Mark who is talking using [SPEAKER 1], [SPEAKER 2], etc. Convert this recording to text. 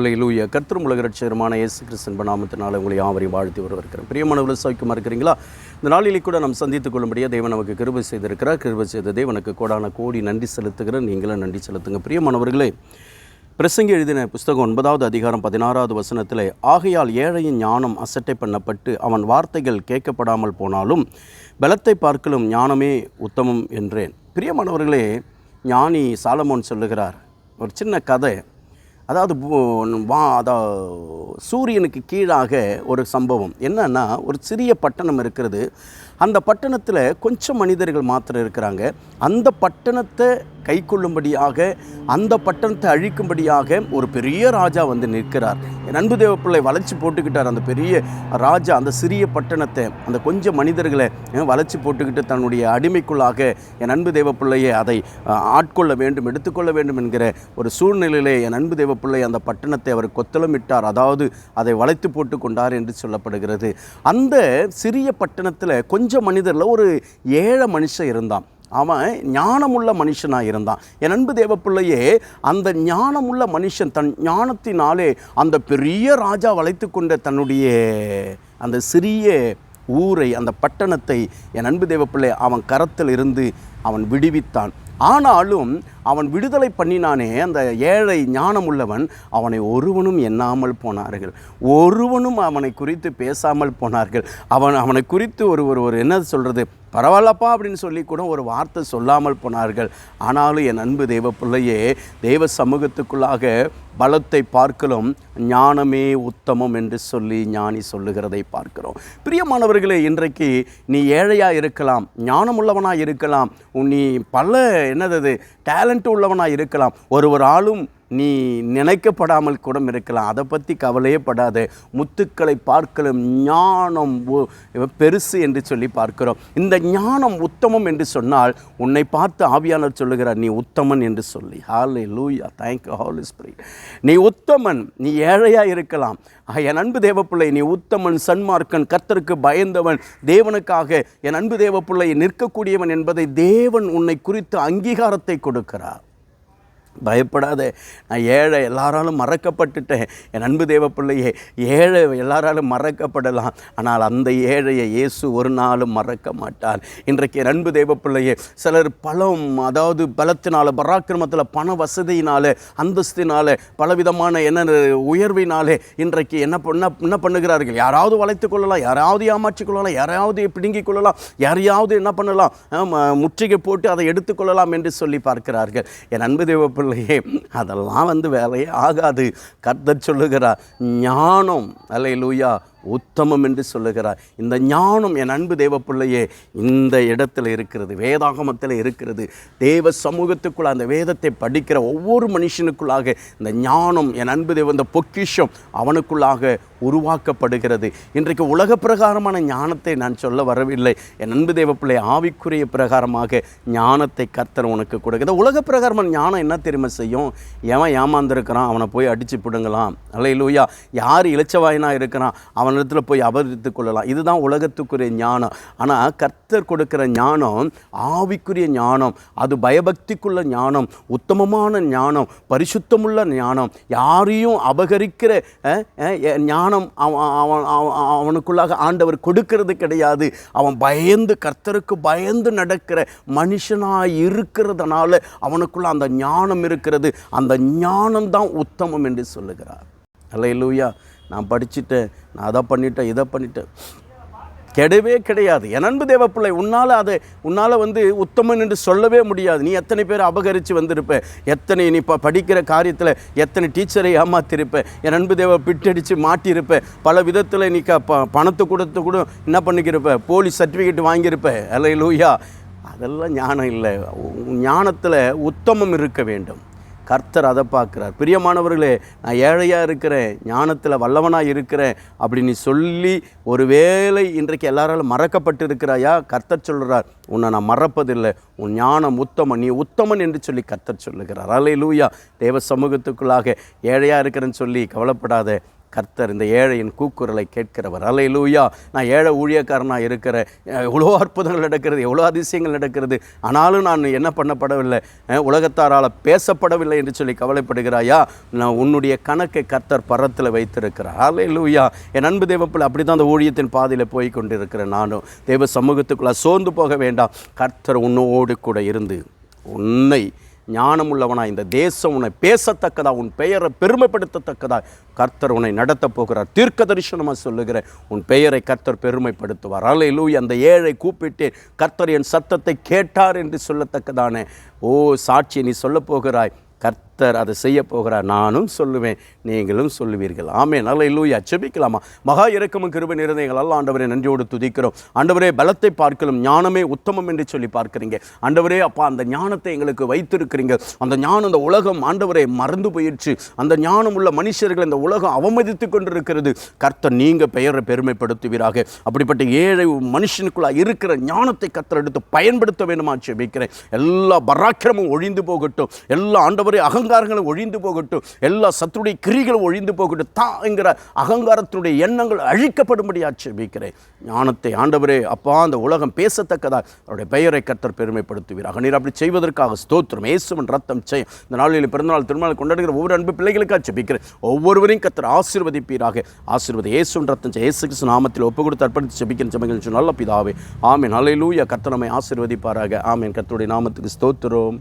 [SPEAKER 1] லூய கர்த்தரும் உலக ரட்சகரமான இயேசு கிறிஸ்தன் நாமத்தினால உங்களை யாவரையும் வாழ்த்தி வரவிருக்கிறேன் பிரியமானவர்கள் சௌக்கியமாக இருக்கிறீங்களா? இந்த நாளிலே கூட நாம் சந்தித்துக் கொள்ளும்படியாக தேவன் நமக்கு கிருபை செய்திருக்கிறார். கிருபை செய்த தேவனுக்கு கோடான கோடி நன்றி செலுத்துகிறேன் நீங்களும் நன்றி செலுத்துங்க. பிரியமானவர்களே பிரசங்கி எழுதின புஸ்தகம் ஒன்பதாவது அதிகாரம் பதினாறாவது வசனத்தில் ஆகையால் ஏழையின் ஞானம் அசட்டை பண்ணப்பட்டு அவன் வார்த்தைகள் கேட்கப்படாமல் போனாலும் பலத்தை பார்க்கலும் ஞானமே உத்தமம் என்றேன். பிரியமானவர்களே ஞானி சாலமோன் சொல்லுகிறார். ஒரு சின்ன கதை. அதாவது வா அதாவது சூரியனுக்கு கீழாக ஒரு சம்பவம். என்னன்னா ஒரு சிறிய பட்டணம் இருக்கிறது. அந்த பட்டணத்தில் கொஞ்சம் மனிதர்கள் மாத்திரம் இருக்கிறாங்க. அந்த பட்டணத்தை கை கொள்ளும்படியாக அந்த பட்டணத்தை அழிக்கும்படியாக ஒரு பெரிய ராஜா வந்து நிற்கிறார். என் அன்பு தேவ பிள்ளை வளைச்சி போட்டுக்கிட்டார் அந்த பெரிய ராஜா அந்த சிறிய பட்டணத்தை அந்த கொஞ்சம் மனிதர்களை வளைச்சி போட்டுக்கிட்டு தன்னுடைய அடிமைக்குள்ளாக என் அன்பு தேவ பிள்ளையை அதை ஆட்கொள்ள வேண்டும் எடுத்துக்கொள்ள வேண்டும் என்கிற ஒரு சூழ்நிலையிலே என் அன்பு தேவ பிள்ளை அந்த பட்டணத்தை அவர் கொத்தளமிட்டார். அதாவது அதை வளைத்து போட்டு கொண்டார் என்று சொல்லப்படுகிறது. அந்த சிறிய பட்டணத்தில் கொஞ்சம் மனிதரில் ஒரு ஏழை மனுஷன் இருந்தான். அவன் ஞானமுள்ள மனுஷனாக இருந்தான். என் அன்பு தேவப்பிள்ளையே அந்த ஞானமுள்ள மனுஷன் தன் ஞானத்தினாலே அந்த பெரிய ராஜா வளைத்து கொண்ட தன்னுடைய அந்த சிறிய ஊரை அந்த பட்டணத்தை என் அன்பு தேவப்பிள்ளை அவன் கரத்தில் இருந்து அவன் விடுவித்தான். ஆனாலும் அவன் விடுதலை பண்ணினானே அந்த ஏழை ஞானமுள்ளவன் அவனை ஒருவனும் எண்ணாமல் போனார்கள். ஒருவனும் அவனை குறித்து பேசாமல் போனார்கள். அவன் அவனை குறித்து ஒரு ஒரு ஒரு என்ன சொல்கிறது பரவாயில்லப்பா அப்படின்னு சொல்லி கூட ஒரு வார்த்தை சொல்லாமல் போனார்கள். ஆனாலும் என் அன்பு தெய்வ பிள்ளையே தெய்வ சமூகத்துக்குள்ளாக பலத்தை பார்க்கலும் ஞானமே உத்தமம் என்று சொல்லி ஞானி சொல்லுகிறதை பார்க்கிறோம். பிரியமானவர்களே இன்றைக்கு நீ ஏழையாக இருக்கலாம் ஞானமுள்ளவனாக இருக்கலாம் உன் நீ பல என்னது டேலண்ட் உள்ளவனாக இருக்கலாம். ஒரு ஒரு ஆளும் நீ நினைக்கப்படாமல் கூட இருக்கலாம். அதை பற்றி கவலையே படாத. முத்துக்களை பார்க்கலும் ஞானம் பெருசு என்று சொல்லி பார்க்கிறோம். இந்த ஞானம் உத்தமம் என்று சொன்னால் உன்னை பார்த்து ஆவியானவர் சொல்லுகிறார் நீ உத்தமன் என்று சொல்லி. ஹாலே லூயா தேங்க்யூ ஹால் ஸ்பிரிட் நீ உத்தமன். நீ ஏழையாக இருக்கலாம். என் அன்பு தேவப்பிள்ளை நீ உத்தமன் சன்மார்க்கன் கர்த்தருக்கு பயந்தவன் தேவனுக்காக என் அன்பு தேவப்பிள்ளை நிற்கக்கூடியவன் என்பதை தேவன் உன்னை குறித்து அங்கீகாரத்தை கொடுக்கிறார். பயப்படாத. நான் ஏழை எல்லாராலும் மறக்கப்பட்டுட்டேன். என் அன்பு தேவ பிள்ளையே ஏழை எல்லாராலும் மறக்கப்படலாம். ஆனால் அந்த ஏழையை இயேசு ஒரு நாளும் மறக்க மாட்டார். இன்றைக்கு என் அன்பு தேவ பிள்ளையே சிலர் பலம் அதாவது பலத்தினால் பராக்கிரமத்தில் பண வசதியினால் அந்தஸ்தினால் பலவிதமான என்ன உயர்வினாலே இன்றைக்கு என்ன பண்ண என்ன பண்ணுகிறார்கள்? யாராவது வளைத்துக் கொள்ளலாம் யாராவது ஏமாற்றிக் கொள்ளலாம் யாராவது பிடுங்கிக் கொள்ளலாம் யாரையாவது என்ன பண்ணலாம்? முற்றுகை போட்டு அதை எடுத்துக்கொள்ளலாம் என்று சொல்லி பார்க்கிறார்கள். என் அன்பு தேவ பிள்ளையே அதெல்லாம் வந்து வேலையே ஆகாது. கர்த்தர் சொல்லுகிறார் ஞானம் அல்லேலூயா உத்தமம் என்று சொல்லுகிறார். இந்த ஞானம் என் அன்பு தேவ பிள்ளையே இந்த இடத்துல இருக்கிறது வேதாகமத்தில் இருக்கிறது. தேவ சமூகத்துக்குள்ள அந்த வேதத்தை படிக்கிற ஒவ்வொரு மனுஷனுக்குள்ளாக இந்த ஞானம் என் அன்பு தேவ இந்த பொக்கிஷம் அவனுக்குள்ளாக உருவாக்கப்படுகிறது. இன்றைக்கு உலக பிரகாரமான ஞானத்தை நான் சொல்ல வரவில்லை. என் அன்பு தேவ பிள்ளை ஆவிக்குரிய பிரகாரமாக ஞானத்தை கர்த்தர் உனக்கு கொடுக்குது உலக பிரகாரமான ஞானம் என்ன தெரியுமா செய்யும்? எவன் ஏமாந்துருக்கிறான்? அவனை போய் அடிச்சு பிடுங்கலாம். அல்லையிலூயா யார் இளைச்சவாயனாக இருக்கிறான்? அவன் அவனிடத்தில் போய் அபரித்து கொள்ளலாம். இதுதான் உலகத்துக்குரிய ஞானம். ஆனால் கர்த்தர் கொடுக்குற ஞானம் ஆவிக்குரிய ஞானம் அது பயபக்திக்குள்ள ஞானம் உத்தமமான ஞானம் பரிசுத்தமுள்ள ஞானம் யாரையும் அபகரிக்கிற எ- ஞானம் அவன் அவன் அவனுக்குள்ளாக ஆண்டவர் கொடுக்கிறது கிடையாது. அவன் பயந்து கர்த்தருக்கு பயந்து நடக்கிற மனுஷனாக இருக்கிறதுனால அவனுக்குள்ள அந்த ஞானம் இருக்கிறது. அந்த ஞானம் தான் உத்தமம் என்று சொல்லுகிறார். அல்லையிலூயா நான் படிச்சுட்டேன் நான் அதை பண்ணிட்டேன் இதை பண்ணிட்டேன். கெடவே கிடையாது. என் அன்பு தேவ பிள்ளை உன்னால் அதை உன்னால் வந்து உத்தமன் என்று சொல்லவே முடியாது. நீ எத்தனை பேர் அபகரித்து வந்திருப்ப? எத்தனை நீ இப்போ படிக்கிற காரியத்தில் எத்தனை டீச்சரை ஏமாத்திருப்ப? என் அன்பு தேவ பிட்டடித்து மாட்டியிருப்ப? பல விதத்தில் நீ க ப பணத்தை கொடுத்து கூட என்ன பண்ணிக்கிருப்ப? Police certificate வாங்கியிருப்ப? அல்ல லூயா அதெல்லாம் ஞானம் இல்லை. ஞானத்தில் உத்தமம் இருக்க வேண்டும். கர்த்தர் அதை பார்க்குறார். பிரியமானவர்களே நான் ஏழையாக இருக்கிறேன் ஞானத்தில் வல்லவனாக இருக்கிறேன் அப்படின்னு சொல்லி ஒருவேளை இன்றைக்கு எல்லாராலும் மறக்கப்பட்டு இருக்கிறாயா கர்த்தர் சொல்கிறார் உன்னை நான் மறப்பதில்லை. உன் ஞானம் உத்தமன். நீ உத்தமன் என்று சொல்லி கர்த்தர் சொல்லுகிறார். அலை லூயா தேவ சமூகத்துக்குள்ளாக ஏழையாக இருக்கிறேன்னு சொல்லி கவலைப்படாத. கர்த்தர் இந்த ஏழையின் கூக்குரலை கேட்கிறவர். அல்லேலூயா. நான் ஏழை ஊழியக்காரனாக இருக்கிற எவ்வளோ அற்புதங்கள் நடக்கிறது எவ்வளோ அதிசயங்கள் நடக்கிறது. ஆனாலும் நான் என்ன பண்ணப்படவில்லை? உலகத்தாரால் பேசப்படவில்லை என்று சொல்லி கவலைப்படுகிறாயா? நான் உன்னுடைய கணக்கை கர்த்தர் பரத்தில் வைத்திருக்கிறார். லூயா என் அன்பு தேவப்பில் அப்படி தான் அந்த ஊழியத்தின் பாதையில் போய் கொண்டிருக்கிறேன் நானும். தேவ சமூகத்துக்குள்ளே சோர்ந்து போக வேண்டாம். கர்த்தர் உன்னோடு கூட இருந்து உன்னை ஞானமுள்ளவனா இந்த தேசம் உன்னை பேசத்தக்கதா உன் பெயரை பெருமைப்படுத்தத்தக்கதா கர்த்தர் உன்னை நடத்தப் போகிறார். தீர்க்க தரிசனமாக சொல்லுகிற உன் பெயரை கர்த்தர் பெருமைப்படுத்துவார். அலையிலூய் அந்த ஏழை கூப்பிட்டு கர்த்தர் என் சத்தத்தை கேட்டார் என்று சொல்லத்தக்கதான. ஓ சாட்சி நீ சொல்லப் போகிறாய். கர்த்தர் அதை செய்ய போகிறார். நானும் சொல்லுவேன் நீங்களும் சொல்லுவீர்கள். ஆமே நல்ல இல்லூயா செபிக்கலாமா மகா இறக்கமும் கிருபை நிறைந்தங்கள் ஆண்டவரே நன்றியோடு துதிக்கிறோம். ஆண்டவரே பலத்தை பார்க்கலும் ஞானமே உத்தமம் என்று சொல்லி பார்க்குறீங்க. ஆண்டவரே அப்பா அந்த ஞானத்தை எங்களுக்கு வைத்திருக்கிறீங்க. அந்த ஞானம் இந்த உலகம் ஆண்டவரே மறந்து போயிடுச்சு. அந்த ஞானம் உள்ள மனுஷர்கள் இந்த உலகம் அவமதித்து கொண்டிருக்கிறது. கர்த்தர் நீங்கள் பெயரை பெருமைப்படுத்துவீராக. அப்படிப்பட்ட ஏழை மனுஷனுக்குள்ளாக இருக்கிற ஞானத்தை கர்த்தர் எடுத்து பயன்படுத்த வேண்டுமா? செபிக்கிறேன் எல்லா பராக்கிரமும் ஒழிந்து போகட்டும். எல்லா ஆண்டவரே அகங்காரங்களும் ஒழிந்து போகட்டும். எல்லா சத்துடைய கிரிகளும் ஒழிந்து போகட்டும். தாங்கிற அகங்காரத்தினுடைய எண்ணங்கள் அழிக்கப்படும்படியா செபிக்கிறேன் ஞானத்தை ஆண்டவரே அப்பா அந்த உலகம் பேசத்தக்கதாக அவருடைய பெயரை கர்த்தர் பெருமைப்படுத்துவீராக நீர் அப்படி செய்வதற்காக ஸ்தோத்திரம். இயேசுவன் ரத்தம் செய்யும் இந்த நாளில் பிறந்தநாள் திருமணம் கொண்டாடுகிற ஒவ்வொரு அன்பு பிள்ளைகளுக்காக செபிக்கிறேன் ஒவ்வொருவரையும் கத்தர் ஆசீர்வதிப்பீராக. ஆசீர்வதி இயேசுவின் ரத்தம் செய் இயேசு கிறிஸ்து நாமத்தில் ஒப்பு கொடுத்து அர்ப்பணித்து செபிக்கிறேன் செபிக்கிறேன் நல்ல பிதாவே. ஆமீன். அலையிலூயா கத்தனமை ஆசீர்வதிப்பாராக. ஆமீன். கத்தருடைய நாமத்துக்கு ஸ்தோத்திரம்.